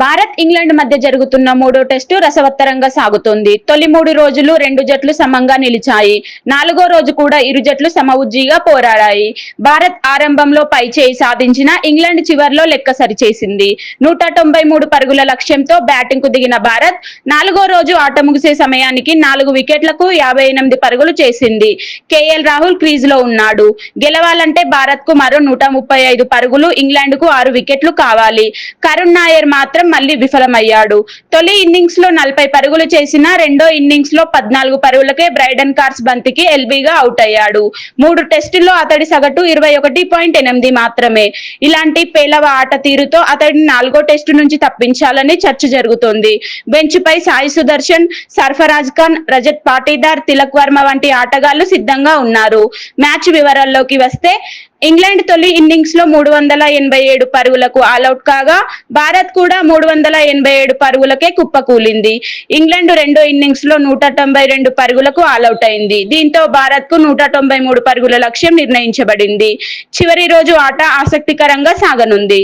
Bharat England మధ్య జరుగుతున్న మూడో టెస్టు రసవత్తరంగా సాగుతోంది. తొలి మూడు రోజులు రెండు జట్లు సమంగా నిలిచాయి. నాలుగో రోజు కూడా ఇరు జట్లు సమవుజ్జీగా పోరాడాయి. భారత్ ఆరంభంలో పై చేయి సాధించిన ఇంగ్లాండ్ చివర్లో లెక్క సరిచేసింది. నూట తొంభై మూడు పరుగుల లక్ష్యంతో బ్యాటింగ్కు దిగిన భారత్ నాలుగో రోజు ఆట ముగిసే సమయానికి నాలుగు వికెట్లకు యాభై ఎనిమిది పరుగులు చేసింది. కేఎల్ రాహుల్ క్రీజ్లో ఉన్నాడు. గెలవాలంటే భారత్కు మరో నూట ముప్పై ఐదు పరుగులు ఇంగ్లాండ్కు ఆరు వికెట్లు కావాలి. కరుణ్ నాయర్ మాత్రం మళ్ళీ విఫలమయ్యాడు. తొలి ఇన్నింగ్స్లో నలభై పరుగులు చేసిన రెండో ఇన్నింగ్స్లో పద్నాలుగు పరుగులకే బ్రైడన్ కార్స్ బంతికి ఎల్బీగా అవుట్ అయ్యాడు మూడు టెస్టుల్లో అతడి సగటు ఇరవై ఒకటి పాయింట్ ఎనిమిది మాత్రమే. ఇలాంటి పేలవ ఆట తీరుతో అతడిని నాలుగో టెస్టు నుంచి తప్పించాలని చర్చ జరుగుతోంది. బెంచ్ పై సాయి సుదర్శన్ సర్ఫరాజ్ ఖాన్ రజత్ పాటీదార్ తిలక్ వర్మ వంటి ఆటగాళ్ళు సిద్ధంగా ఉన్నారు. మ్యాచ్ వివరాల్లోకి వస్తే ఇంగ్లాండ్ తొలి ఇన్నింగ్స్లో మూడు వందల ఎనభై ఏడు పరుగులకు ఆల్అౌట్ కాగా భారత్ కూడా మూడు వందల ఎనభై ఏడు పరుగులకే కుప్పకూలింది ఇంగ్లాండ్ రెండో ఇన్నింగ్స్లో నూట తొంభై రెండు పరుగులకు ఆల్అౌట్ అయింది. దీంతో భారత్కు నూట తొంభై మూడు పరుగుల లక్ష్యం నిర్ణయించబడింది. చివరి రోజు ఆట ఆసక్తికరంగా సాగనుంది.